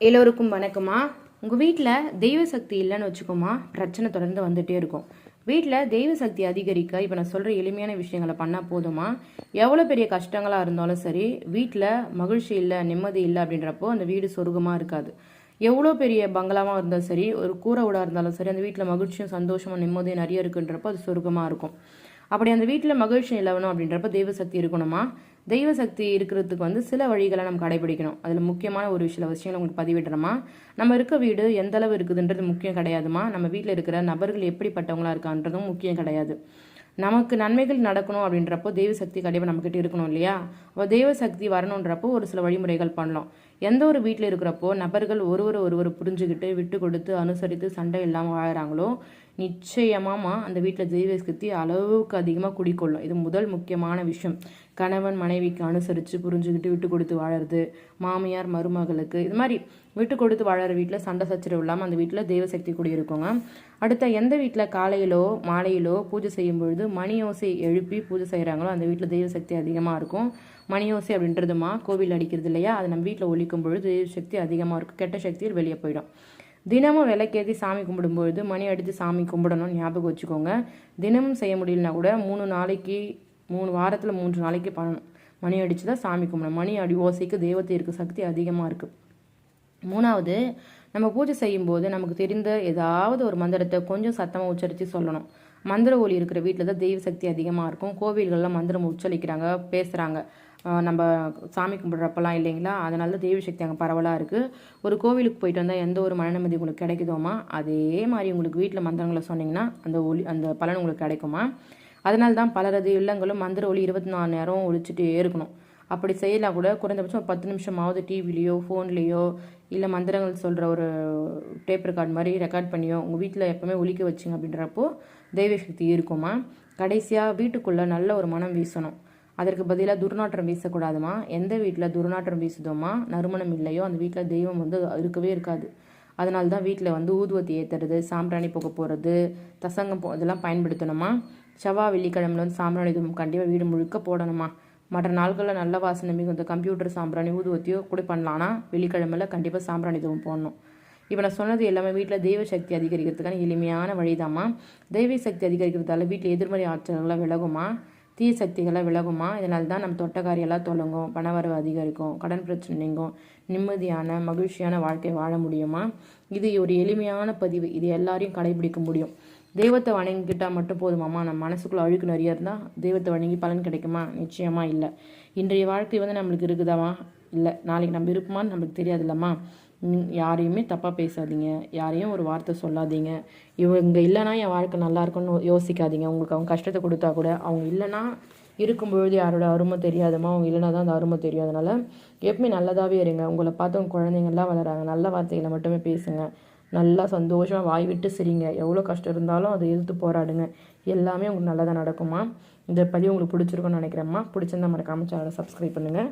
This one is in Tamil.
எல்லோருக்கும் வணக்கம்மா. உங்கள் வீட்டில் தெய்வ சக்தி இல்லைன்னு வச்சுக்கோமா பிரச்சனை தொடர்ந்து வந்துகிட்டே இருக்கும். வீட்டில் தெய்வ சக்தி அதிகரிக்க இப்போ நான் சொல்கிற எளிமையான விஷயங்களை பண்ணால் போதுமா எவ்வளோ பெரிய கஷ்டங்களாக இருந்தாலும் சரி வீட்டில் மகிழ்ச்சி இல்லை நிம்மதி இல்லை அப்படின்றப்போ அந்த வீடு சொர்க்கமாக இருக்காது. எவ்வளோ பெரிய பங்களாவாக இருந்தாலும் சரி ஒரு கூரை வீடாக இருந்தாலும் சரி அந்த வீட்டில் மகிழ்ச்சியும் சந்தோஷமும் நிம்மதியும் நிறைய இருக்குன்றப்போ அது சொர்க்கமாக இருக்கும். அப்படி அந்த வீட்டில் மகிழ்ச்சி நிலவணும் அப்படின்றப்ப தெய்வ சக்தி இருக்கணுமா தெய்வ சக்தி இருக்கிறதுக்கு வந்து சில வழிகளை நம்ம கடைபிடிக்கணும். அதில் முக்கியமான ஒரு சில விஷயங்களை உங்களுக்கு பதிவிடுறோமா? நம்ம இருக்க வீடு எந்த அளவு இருக்குதுன்றது முக்கியம் கிடையாதுமா? நம்ம வீட்டில் இருக்கிற நபர்கள் எப்படிப்பட்டவங்களா இருக்கான்றதும் முக்கியம் கிடையாது. நமக்கு நன்மைகள் நடக்கணும் அப்படின்றப்போ தெய்வ சக்தி கண்டிப்பாக நம்மக்கிட்ட இருக்கணும் இல்லையா? அப்போ தெய்வ சக்தி வரணுன்றப்போ ஒரு சில வழிமுறைகள் பண்ணலாம் எந்த ஒரு வீட்டில் இருக்கிறப்போ நபர்கள் ஒருவர் ஒருவர் புரிஞ்சுக்கிட்டு விட்டு கொடுத்து அனுசரித்து சண்டை இல்லாமல் வாழறாங்களோ நிச்சயமாமா அந்த வீட்டில் தெய்வ சக்தி அளவுக்கு அதிகமாக குடிக்கொள்ளும். இது முதல் முக்கியமான விஷயம். கணவன் மனைவிக்கு அனுசரித்து புரிஞ்சுக்கிட்டு விட்டு கொடுத்து வாழறது மாமியார் மருமகளுக்கு. இது மாதிரி விட்டு கொடுத்து வாழற வீட்டில் சண்டை சச்சரவு இல்லாமல் அந்த வீட்டில் தெய்வசக்தி குடியிருக்கோங்க. அடுத்த எந்த வீட்டில் காலையிலோ மாலையிலோ பூஜை செய்யும் பொழுது மணி ஓசை எழுப்பி பூஜை செய்கிறாங்களோ அந்த வீட்டில் தெய்வசக்தி அதிகமாக இருக்கும். மணி ஓசை அப்படின்றதுமா? கோவில் அடிக்கிறது இல்லையா? அது நம்ம வீட்டில் ஒழிக்கும் பொழுது தெய்வ சக்தி அதிகமாக இருக்கும். கெட்ட சக்தியில் வெளியே போயிடும். தினமும் விளக்கேற்றி சாமி கும்பிடும்பொழுது மணி அடித்து சாமி கும்பிடணும்னு ஞாபகம் வச்சுக்கோங்க. தினமும் செய்ய முடியலனா கூட மூணு நாளைக்கு மூணு வாரத்தில் மூன்று நாளைக்கு பண்ணணும். மணி அடித்து தான் சாமி கும்பிடணும். மணி அடி ஓசைக்கு தெய்வத்திற்கு சக்தி அதிகமாக இருக்குது மூணாவது நம்ம பூஜை செய்யும்போது நமக்கு தெரிந்த ஏதாவது ஒரு மந்திரத்தை கொஞ்சம் சத்தமாக உச்சரித்து சொல்லணும். மந்திர ஒலி இருக்கிற வீட்டில் தான் தெய்வ சக்தி அதிகமாக இருக்கும். கோவில்களில் மந்திரம் உச்சரிக்கிறாங்க பேசுகிறாங்க நம்ம சாமி கும்பிட்றப்பெல்லாம் இல்லைங்களா? அதனால தேவி சக்தி அங்கே பரவலாக இருக்குது ஒரு கோவிலுக்கு போயிட்டு வந்தால் எந்த ஒரு மனநிம்மதி உங்களுக்கு கிடைக்குதோமா? அதே மாதிரி உங்களுக்கு வீட்டில் மந்திரங்களை சொன்னீங்கன்னா அந்த ஒளி அந்த பலன் உங்களுக்கு கிடைக்குமா? அதனால தான் பலரது இல்லங்களும் மந்திர ஒளி இருபத்தி நாலு நேரம் ஒழிச்சிட்டே இருக்கணும். அப்படி செய்யலாம் கூட குறைந்தபட்சம் ஒரு பத்து நிமிஷமாவது டிவிலேயோ ஃபோன்லேயோ இல்லை மந்திரங்கள் சொல்கிற ஒரு டேப் ரெக்கார்ட் மாதிரி ரெக்கார்ட் பண்ணியோ உங்கள் வீட்டில் எப்போவுமே ஒழிக்க வச்சிங்க அப்படின்றப்போ தெய்வ சக்தி இருக்குமா? கடைசியாக வீட்டுக்குள்ளே நல்ல ஒரு மனம் வீசணும். அதற்கு பதிலாக துர்நாற்றம் வீசக்கூடாதுமா? எந்த வீட்டில் துர்நாற்றம் வீசுதோமா? நறுமணம் இல்லையோ? அந்த வீட்டில் தெய்வம் வந்து இருக்கவே இருக்காது. அதனால தான் வீட்டில் வந்து ஊதுவத்தி ஏற்றுறது சாம்பிராணி போக போகிறது தசங்கம் போ இதெல்லாம் பயன்படுத்தணுமா? செவ்வாய் வெள்ளிக்கிழமையில் வந்து சாம்பிராணி தூபம் கண்டிப்பாக வீடு முழுக்க போடணுமா? மற்ற நாட்களில் நல்ல வாசனை மிகுந்த கம்ப்யூட்டர் சாம்பிராணி ஊதுவத்தியோ கூட பண்ணலான்னா வெள்ளிக்கிழமையில் கண்டிப்பாக சாம்பிராணி தூபம் போடணும். இப்போ நான் சொன்னது எல்லாமே வீட்டில் தெய்வ சக்தி அதிகரிக்கிறதுக்கான எளிமையான வழிதாம்மா. தெய்வ சக்தி அதிகரிக்கிறதால வீட்டில் எதிர்மறை ஆற்றல்கள்லாம் விலகுமா? தீய சக்திகளை விலகுமா? இதனால் தான் நம்ம தொட்டக்காரியெல்லாம் தொடங்கும் பணவரவு அதிகரிக்கும் கடன் பிரச்சனை நீங்கும் நிம்மதியான மகிழ்ச்சியான வாழ்க்கை வாழ முடியுமா? இது ஒரு எளிமையான பதிவு. இது எல்லாரையும் கடைபிடிக்க முடியும். தெய்வத்தை வணங்கிக்கிட்டால் மட்டும் போதுமாம்மா நம்ம மனசுக்குள்ளே அழுக்கு நிறைய இருந்தால் தெய்வத்தை வணங்கி பலன் கிடைக்குமா? நிச்சயமாக இல்லை. இன்றைய வாழ்க்கை வந்து நம்மளுக்கு இருக்குதாமா இல்லை. நாளைக்கு நம்ம இருப்போமான்னு நம்மளுக்கு தெரியாது இல்லைம்மா யாரையுமே தப்பாக பேசாதீங்க. யாரையும் ஒரு வார்த்தை சொல்லாதீங்க. இவங்க இல்லைனா என் வாழ்க்கை நல்லா இருக்கும்னு யோசிக்காதீங்க. உங்களுக்கு அவங்க கஷ்டத்தை கொடுத்தா கூட அவங்க இல்லைன்னா இருக்கும்பொழுது யாரோட அருமை தெரியாதமா அவங்க இல்லைனா தான் அந்த அருமை தெரியும். அதனால் எப்பவுமே நல்லதாகவே இருங்க. உங்களை பார்த்து உங்கள் குழந்தைங்கள்லாம் வளராங்க நல்ல வார்த்தைகளை மட்டுமே பேசுங்க. நல்லா சந்தோஷமாக வாய் விட்டு சிரிங்க. எவ்வளோ கஷ்டம் இருந்தாலும் அதை எதிர்த்து போராடுங்க. எல்லாமே உங்களுக்கு நல்லதாக நடக்குமா இந்த பதிவு உங்களுக்கு பிடிச்சிருக்கும்னு நினைக்கிறேம்மா. பிடிச்சிருந்தா மறக்காமல் சேனலை சப்ஸ்கிரைப் பண்ணுங்கள்